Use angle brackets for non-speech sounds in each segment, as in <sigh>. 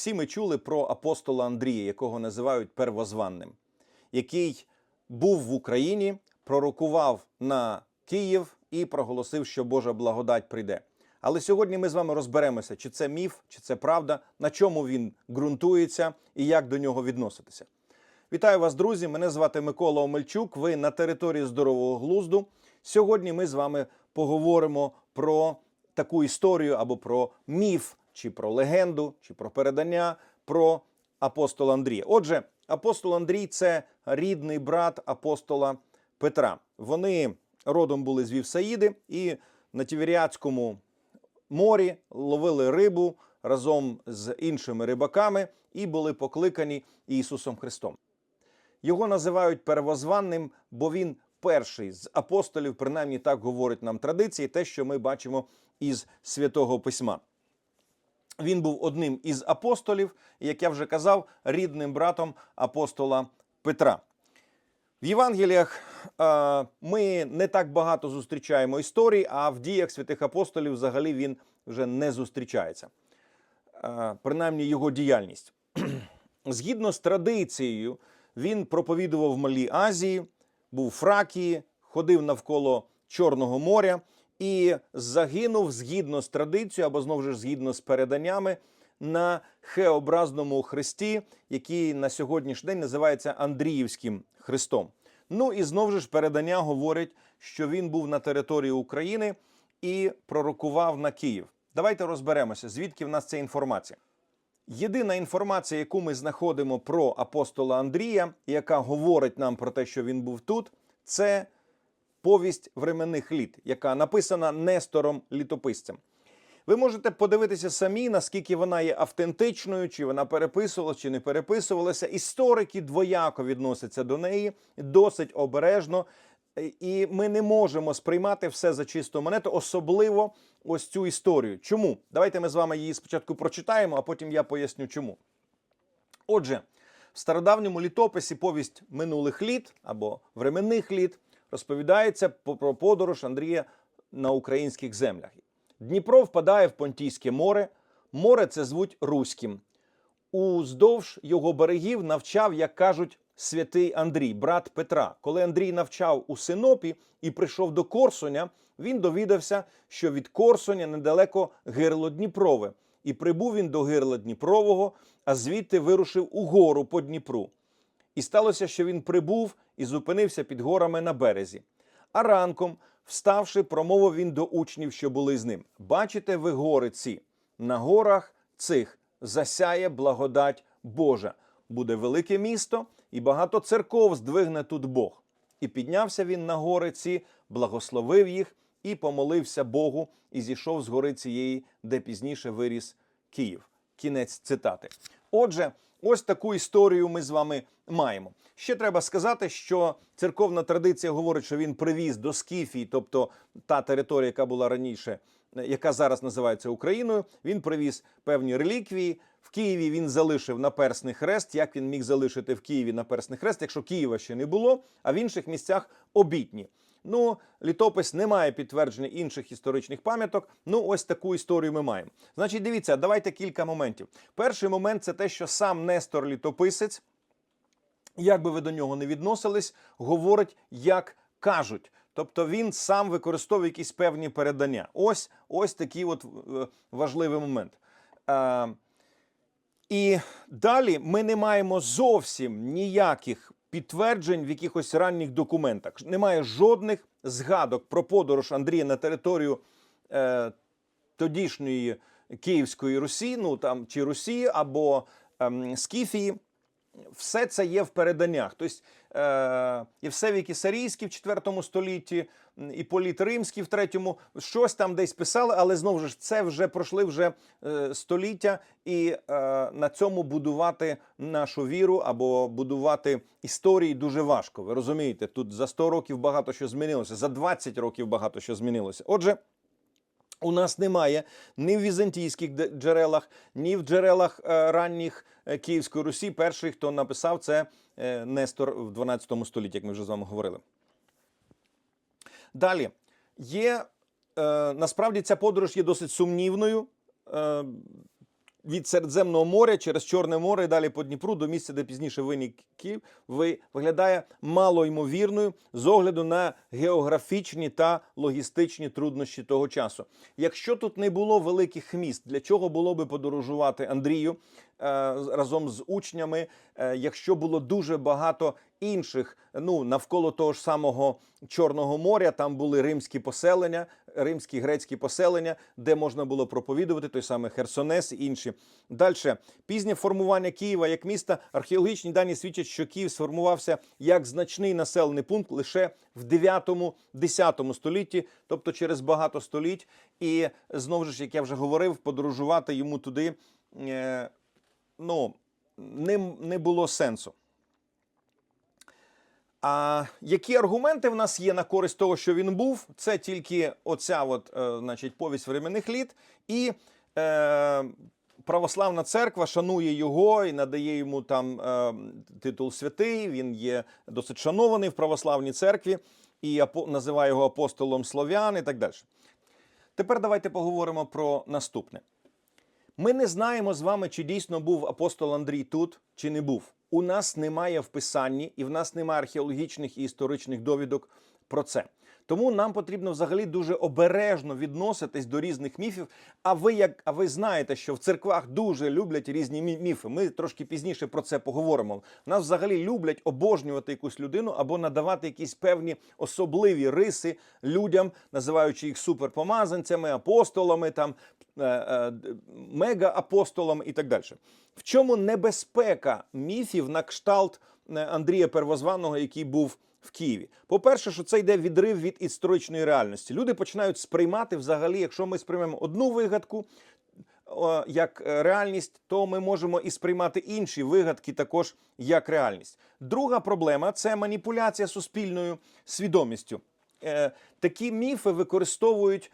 Всі ми чули про апостола Андрія, якого називають первозванним, який був в Україні, пророкував на Київ і проголосив, що Божа благодать прийде. Але сьогодні ми з вами розберемося, чи це міф, чи це правда, на чому він ґрунтується і як до нього відноситися. Вітаю вас, друзі! Мене звати Микола Омельчук. Ви на території здорового глузду. Сьогодні ми з вами поговоримо про таку історію або про міф, чи про легенду, чи про передання про апостола Андрія. Отже, апостол Андрій це рідний брат апостола Петра. Вони родом були з Вівсаїди і на Тіверіатському морі ловили рибу разом з іншими рибаками і були покликані Ісусом Христом. Його називають первозванним, бо він перший з апостолів, принаймні так говорить нам традиції, те, що ми бачимо із святого письма. Він був одним із апостолів, як я вже казав, рідним братом апостола Петра. В Євангеліях е, ми не так багато зустрічаємо історій, а в діях святих апостолів взагалі він вже не зустрічається. Е, принаймні його діяльність. <clears throat> Згідно з традицією, він проповідував в Малій Азії, був в Фракії, ходив навколо Чорного моря і загинув згідно з традицією, або знову ж згідно з переданнями, на хеобразному хресті, який на сьогоднішній день називається Андріївським хрестом. Ну і знову ж передання говорять, що він був на території України і пророкував на Київ. Давайте розберемося, звідки в нас ця інформація. Єдина інформація, яку ми знаходимо про апостола Андрія, яка говорить нам про те, що він був тут, це повість временних літ, яка написана Нестором літописцем. Ви можете подивитися самі, наскільки вона є автентичною, чи вона переписувалася, чи не переписувалася. Історики двояко відносяться до неї досить обережно. І ми не можемо сприймати все за чисту монету, особливо ось цю історію. Чому? Давайте ми з вами її спочатку прочитаємо, а потім я поясню, чому. Отже, в стародавньому літописі повість минулих літ або временних літ розповідається про подорож Андрія на українських землях. Дніпро впадає в Понтійське море. Море це звуть Руським. Уздовж його берегів навчав, як кажуть, святий Андрій, брат Петра. Коли Андрій навчав у Синопі і прийшов до Корсуня, він довідався, що від Корсуня недалеко гирло Дніпрове. І прибув він до гирла Дніпрового, а звідти вирушив угору по Дніпру. І сталося, що він прибув і зупинився під горами на березі. А ранком, вставши, промовив він до учнів, що були з ним: Бачите ви гори ці? На горах цих засяє благодать Божа. Буде велике місто, і багато церков здвигне тут Бог. І піднявся він на гори ці, благословив їх і помолився Богу, і зійшов з гори цієї, де пізніше виріс Київ. Кінець цитати. Отже, ось таку історію ми з вами маємо. Ще треба сказати, що церковна традиція говорить, що він привіз до Скіфії, тобто та територія, яка була раніше, яка зараз називається Україною. Він привіз певні реліквії. В Києві він залишив наперсний хрест. Як він міг залишити в Києві наперсний хрест, якщо Києва ще не було, а в інших місцях обітні. Ну, літопис не має підтвердження інших історичних пам'яток. Ну, ось таку історію ми маємо. Значить, дивіться, давайте кілька моментів. Перший момент це те, що сам Нестор літописець, як би ви до нього не відносились, говорить, як кажуть. Тобто він сам використовує якісь певні передання. Ось ось такий от е, важливий момент. Е, і далі ми не маємо зовсім ніяких підтверджень в якихось ранніх документах. Немає жодних згадок про подорож Андрія на територію е, тодішньої Київської Русі, ну там чи Русі або е, Скіфії. Все це є в переданнях. Тобто е, Євсевій Кісарійський в 4 столітті, і Політ Римський в 3, щось там десь писали, але знову ж це вже пройшли вже е, століття, і е, на цьому будувати нашу віру або будувати історії дуже важко. Ви розумієте, тут за 100 років багато що змінилося, за 20 років багато що змінилося. Отже. У нас немає ні в візантійських джерелах, ні в джерелах е, ранніх е, Київської Русі. Перший, хто написав, це е, Нестор в 12 столітті, як ми вже з вами говорили. Далі є насправді ця подорож є досить сумнівною. Від Середземного моря через Чорне море і далі по Дніпру до місця, де пізніше виник Київ, ви- виглядає малоймовірною з огляду на географічні та логістичні труднощі того часу. Якщо тут не було великих міст, для чого було би подорожувати Андрію е, разом з учнями, е, якщо було дуже багато інших, ну навколо того ж самого Чорного моря, там були римські поселення, римські грецькі поселення, де можна було проповідувати той самий Херсонес і інші. Далі пізнє формування Києва як міста. Археологічні дані свідчать, що Київ сформувався як значний населений пункт лише в 9-10 столітті, тобто через багато століть. І знову ж, як я вже говорив, подорожувати йому туди е, ну, не, не було сенсу. А які аргументи в нас є на користь того, що він був? Це тільки оця от, е, значить, повість временних літ, і е, православна церква шанує його і надає йому там е, титул святий. Він є досить шанований в православній церкві і називає його апостолом слов'ян і так далі. Тепер давайте поговоримо про наступне. Ми не знаємо з вами, чи дійсно був апостол Андрій тут, чи не був. У нас немає в писанні, і в нас немає археологічних і історичних довідок про це. Тому нам потрібно взагалі дуже обережно відноситись до різних міфів. А ви як а ви знаєте, що в церквах дуже люблять різні міфи. Ми трошки пізніше про це поговоримо. Нас взагалі люблять обожнювати якусь людину або надавати якісь певні особливі риси людям, називаючи їх суперпомазанцями, апостолами, там е, е, мега-апостолами і так далі. В чому небезпека міфів на кшталт е, Андрія Первозваного, який був в Києві? По-перше, що це йде відрив від історичної реальності. Люди починають сприймати взагалі, якщо ми сприймемо одну вигадку. Як реальність, то ми можемо і сприймати інші вигадки також як реальність. Друга проблема це маніпуляція суспільною свідомістю. Такі міфи використовують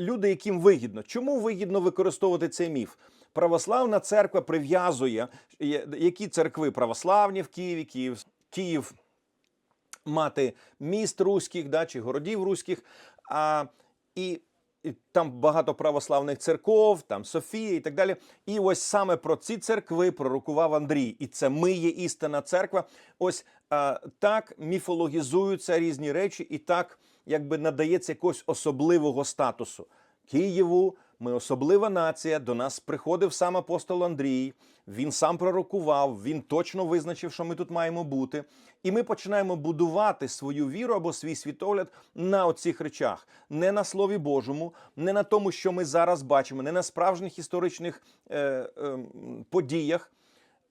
люди, яким вигідно. Чому вигідно використовувати цей міф? Православна церква прив'язує які церкви православні в Києві, Київ, Київ мати міст руських, да, чи городів руських. А, і, і там багато православних церков, там Софія і так далі. І ось саме про ці церкви пророкував Андрій. І це ми є істинна церква. Ось а, так міфологізуються різні речі, і так якби надається якогось особливого статусу. Києву, ми особлива нація. До нас приходив сам апостол Андрій. Він сам пророкував, він точно визначив, що ми тут маємо бути. І ми починаємо будувати свою віру або свій світогляд на оцих речах, не на Слові Божому, не на тому, що ми зараз бачимо, не на справжніх історичних е, е, подіях,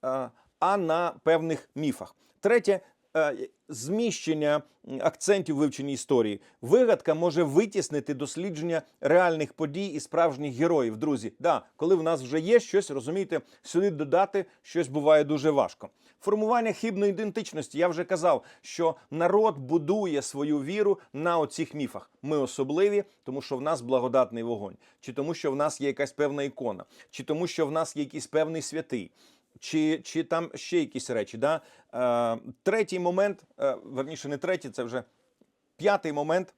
е, а на певних міфах. Третє. Е, Зміщення акцентів вивчення історії. Вигадка може витіснити дослідження реальних подій і справжніх героїв. Друзі, да, коли в нас вже є щось, розумієте, сюди додати щось буває дуже важко. Формування хибної ідентичності. Я вже казав, що народ будує свою віру на оцих міфах. Ми особливі, тому що в нас благодатний вогонь, чи тому, що в нас є якась певна ікона, чи тому, що в нас є якийсь певний святий. Чи, чи там ще якісь речі? Да? Е, третій момент, е, верніше, не третій, це вже п'ятий момент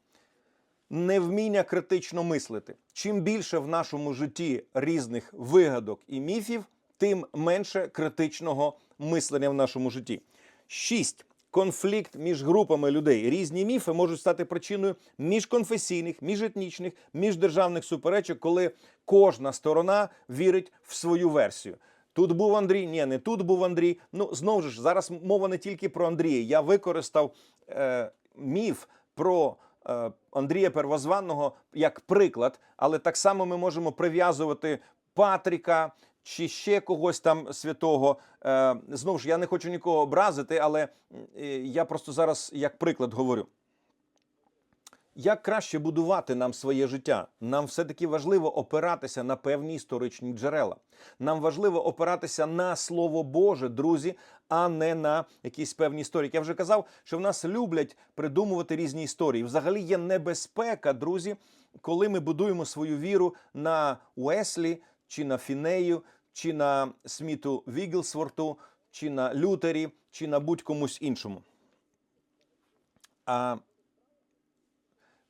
невміння критично мислити. Чим більше в нашому житті різних вигадок і міфів, тим менше критичного мислення в нашому житті. Шість. Конфлікт між групами людей. Різні міфи можуть стати причиною міжконфесійних, міжетнічних, міждержавних суперечок, коли кожна сторона вірить в свою версію. Тут був Андрій, ні, не тут був Андрій. Ну знову ж зараз мова не тільки про Андрія. Я використав е, міф про е, Андрія Первозванного як приклад, але так само ми можемо прив'язувати Патріка чи ще когось там святого. Е, знову ж я не хочу нікого образити, але е, я просто зараз як приклад говорю. Як краще будувати нам своє життя? Нам все-таки важливо опиратися на певні історичні джерела. Нам важливо опиратися на Слово Боже, друзі, а не на якісь певні історії. Я вже казав, що в нас люблять придумувати різні історії. Взагалі є небезпека, друзі, коли ми будуємо свою віру на Уеслі, чи на Фінею, чи на Сміту Вігглсворту, чи на Лютері, чи на будь-комусь іншому. А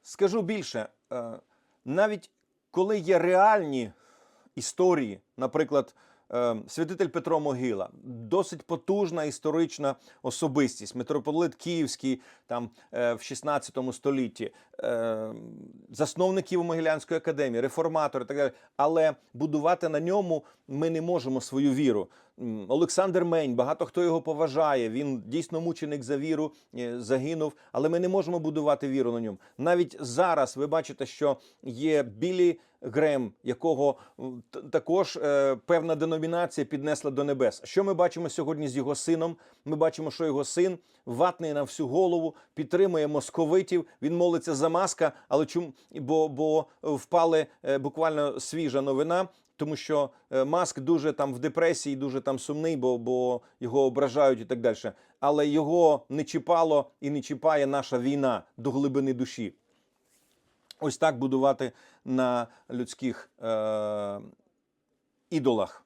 Скажу більше, е, навіть коли є реальні історії, наприклад. е, Святитель Петро Могила, досить потужна історична особистість, митрополит Київський там е, в 16 столітті, е, засновник Києво-Могилянської академії, реформатор і так далі. Але будувати на ньому ми не можемо свою віру. Олександр Мень, багато хто його поважає. Він дійсно мученик за віру, е, загинув, але ми не можемо будувати віру на ньому. Навіть зараз ви бачите, що є білі. Грем, якого також е, певна деномінація піднесла до небес. Що ми бачимо сьогодні з його сином? Ми бачимо, що його син ватний на всю голову, підтримує московитів. Він молиться за маска, але чому бо, бо впали е, буквально свіжа новина. Тому що е, маск дуже там в депресії, дуже там сумний, бо, бо його ображають і так далі. Але його не чіпало і не чіпає наша війна до глибини душі. Ось так будувати на людських е- ідолах.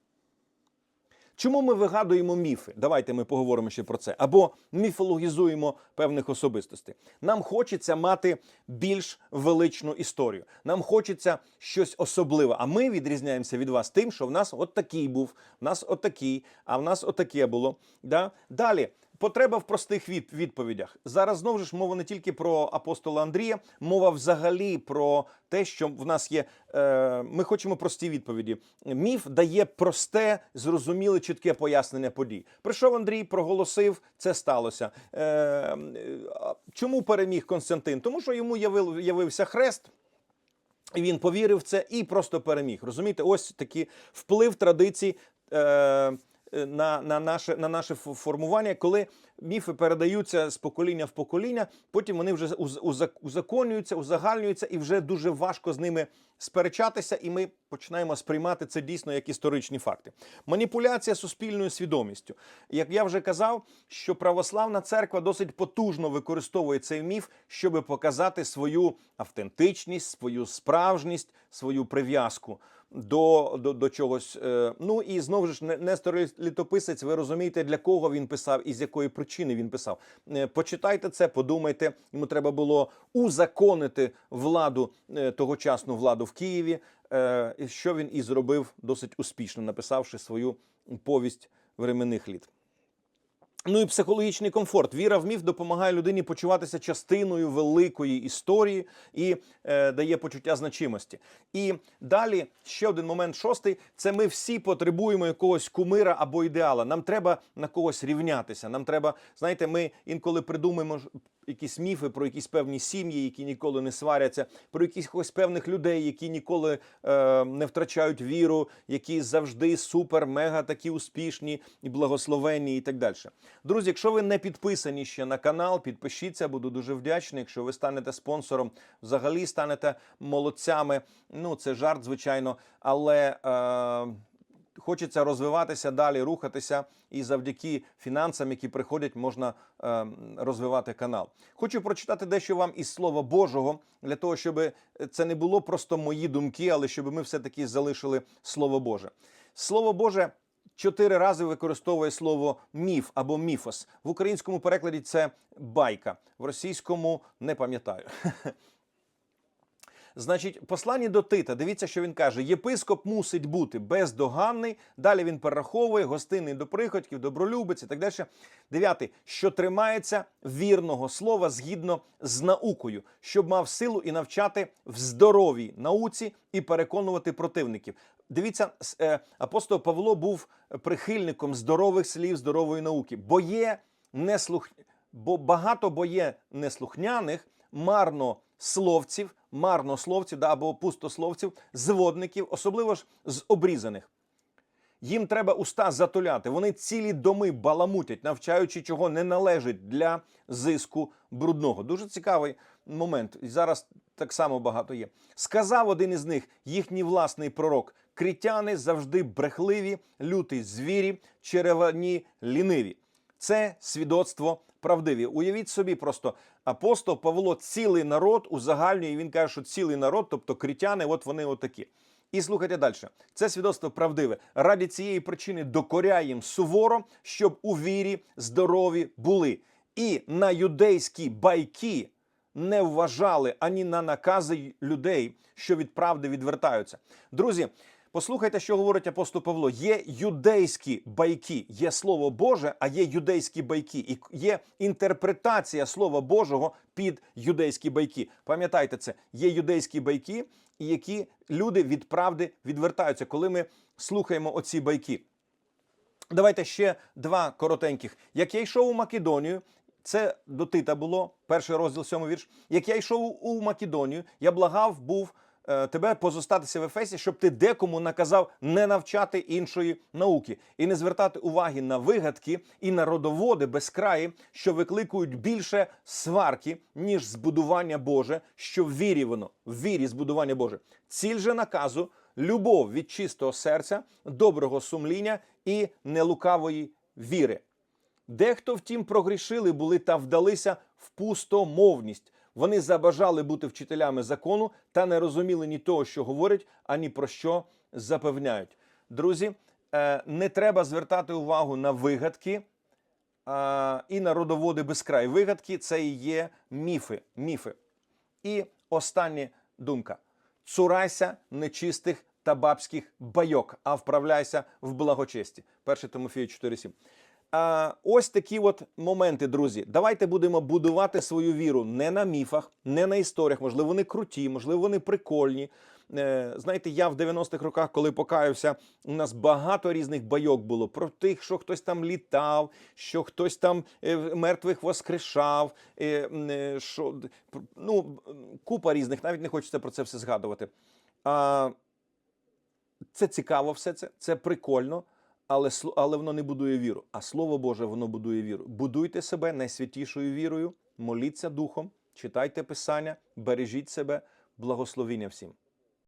Чому ми вигадуємо міфи? Давайте ми поговоримо ще про це. Або міфологізуємо певних особистостей. Нам хочеться мати більш величну історію. Нам хочеться щось особливе. А ми відрізняємося від вас тим, що в нас от такий був, в нас отакий, а в нас отаке було. Да? Далі. Потреба в простих від- відповідях. Зараз знову ж мова не тільки про апостола Андрія, мова взагалі про те, що в нас є. Е, ми хочемо прості відповіді. Міф дає просте, зрозуміле, чітке пояснення подій. Прийшов Андрій, проголосив, це сталося. Е, чому переміг Константин? Тому що йому явив, явився хрест. І він повірив в це і просто переміг. Розумієте, ось такий вплив традицій. Е, на, на, наше, на наше формування, коли міфи передаються з покоління в покоління, потім вони вже уз- узак- узаконюються, узагальнюються, і вже дуже важко з ними сперечатися, і ми починаємо сприймати це дійсно як історичні факти. Маніпуляція суспільною свідомістю. Як я вже казав, що православна церква досить потужно використовує цей міф, щоб показати свою автентичність, свою справжність, свою прив'язку до, до, до чогось. Е, Ну і знову ж Не- Нестор Літописець, ви розумієте, для кого він писав і з якої він писав. Е, Почитайте це, подумайте. Йому треба було узаконити владу, е, тогочасну владу в Києві, е, що він і зробив досить успішно, написавши свою повість временних літ. Ну і психологічний комфорт. Віра в міф допомагає людині почуватися частиною великої історії і е, дає почуття значимості. І далі ще один момент шостий: це ми всі потребуємо якогось кумира або ідеала. Нам треба на когось рівнятися. Нам треба, знаєте, ми інколи придумаємо ж якісь міфи про якісь певні сім'ї, які ніколи не сваряться, про якихось певних людей, які ніколи е, не втрачають віру, які завжди супер, мега такі успішні і благословенні, і так далі. Друзі, якщо ви не підписані ще на канал, підпишіться, буду дуже вдячний. Якщо ви станете спонсором, взагалі станете молодцями. Ну це жарт, звичайно, але. Е, Хочеться розвиватися далі, рухатися, і завдяки фінансам, які приходять, можна е, розвивати канал. Хочу прочитати дещо вам із Слова Божого для того, щоб це не було просто мої думки, але щоб ми все-таки залишили Слово Боже. Слово Боже чотири рази використовує слово міф або міфос. В українському перекладі це байка, в російському не пам'ятаю. <laughs> Значить, послання до Тита. Дивіться, що він каже: єпископ мусить бути бездоганний. Далі він перераховує гостинний до приходьків, добролюбець і так далі. Дев'ятий, що тримається вірного слова згідно з наукою, щоб мав силу і навчати в здоровій науці і переконувати противників. Дивіться, е, апостол Павло був прихильником здорових слів, здорової науки, бо є неслух... бо багато бо є неслухняних, марнословців, марнословців да, або пустословців, зводників, особливо ж з обрізаних. Їм треба уста затуляти. Вони цілі доми баламутять, навчаючи, чого не належить для зиску брудного. Дуже цікавий момент. І зараз так само багато є. Сказав один із них, їхній власний пророк: критяни завжди брехливі, люті звірі, черевані ліниві. Це свідоцтво правдиві. Уявіть собі, просто апостол Павло цілий народ узагальнює. і Він каже, що цілий народ, тобто критяни, от вони отакі. І слухайте далі. Це свідоцтво правдиве. Раді цієї причини докоряє їм суворо, щоб у вірі здорові були. І на юдейські байки не вважали ані на накази людей, що від правди відвертаються. Друзі, Послухайте, що говорить апостол Павло. Є юдейські байки, є слово Боже, а є юдейські байки. І є інтерпретація Слова Божого під юдейські байки. Пам'ятайте це, є юдейські байки, і які люди від правди відвертаються, коли ми слухаємо оці байки. Давайте ще два коротеньких. Як я йшов у Македонію, це до Тита було, перший розділ, сьомий вірш. Як я йшов у Македонію, я благав був тебе позостатися в Ефесі, щоб ти декому наказав не навчати іншої науки і не звертати уваги на вигадки і на родоводи безкраї, що викликують більше сварки, ніж збудування Боже, що в вірі воно, в вірі збудування Боже. Ціль же наказу любов від чистого серця, доброго сумління і нелукавої віри. Дехто, втім, прогрішили були та вдалися в пустомовність. Вони забажали бути вчителями закону та не розуміли ні того, що говорять, ані про що запевняють. Друзі, е, не треба звертати увагу на вигадки і на родоводи безкрай. Вигадки це і є міфи. міфи. І остання думка: цурайся нечистих та бабських байок, а вправляйся в благочесті. 1 Тимофію 4,7. Ось такі от моменти, друзі. Давайте будемо будувати свою віру не на міфах, не на історіях. Можливо, вони круті, можливо, вони прикольні. Е, знаєте, я в 90-х роках, коли покаявся, у нас багато різних байок було про тих, що хтось там літав, що хтось там е, мертвих воскрешав. е, що, ну, купа різних, навіть не хочеться про це все згадувати. Це цікаво все це, це прикольно, але, але воно не будує віру. А Слово Боже, воно будує віру. Будуйте себе найсвятішою вірою, моліться духом, читайте Писання, бережіть себе, благословіння всім.